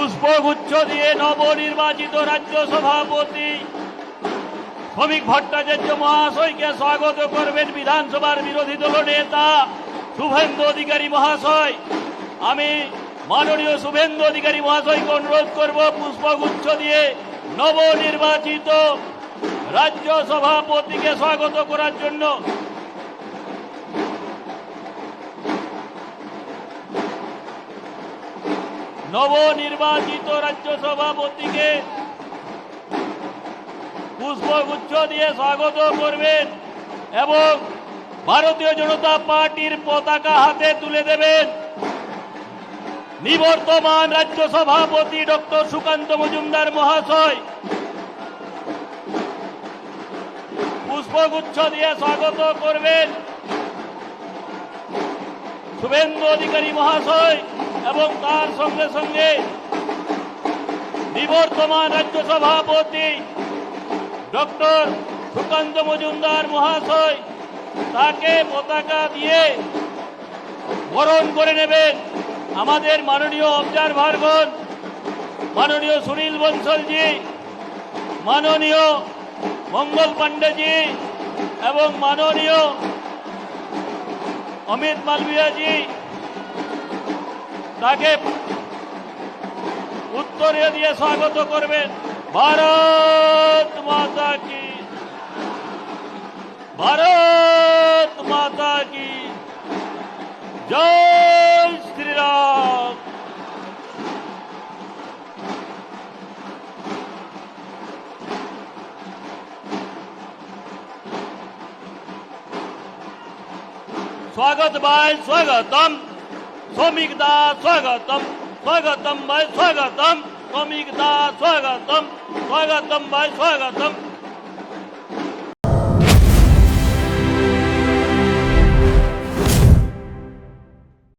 পুষ্পগুচ্ছ দিয়ে নবনির্বাচিত রাজ্য সভাপতি শ্রমিক ভট্টাচার্য মহাশয়কে স্বাগত করবেন বিধানসভার বিরোধী দল নেতা শুভেন্দু অধিকারী মহাশয়। আমি মাননীয় শুভেন্দু অধিকারী মহাশয়কে অনুরোধ করব পুষ্পগুচ্ছ দিয়ে নবনির্বাচিত রাজ্য সভাপতিকে স্বাগত করার জন্য। নবনির্বাচিত রাজ্য সভাপতিকে পুষ্পগুচ্ছ দিয়ে স্বাগত করবেন এবং ভারতীয় জনতা পার্টির পতাকা হাতে তুলে দেবেন নিবর্তমান রাজ্য সভাপতি ডক্টর সুকান্ত মজুমদার মহাশয়। পুষ্পগুচ্ছ দিয়ে স্বাগত করবেন। শুভেন্দু অধিকারী মহাশয় এবং তার সঙ্গে সঙ্গে নিবর্তমান রাজ্য সভাপতি ডক্টর সুকান্ত মজুমদার মহাশয়, তাকে পতাকা দিয়ে বরণ করে নেবেন আমাদের মাননীয় অবজারভারগণ মাননীয় সুনীল বনসলজি মাননীয় মঙ্গল পাণ্ডেজি এবং মাননীয় অমিত মালবিয়াজি তাকে উত্তরে দিয়ে স্বাগত করবেন। ভারত মাতা কি। ভারত स्वागत भाइ स्वागतम। श्रमिकदा स्वागतम। स्वागतम भाइ स्वागतम। श्रमिकदा स्वागतम। स्वागतम भाइ स्वागतम।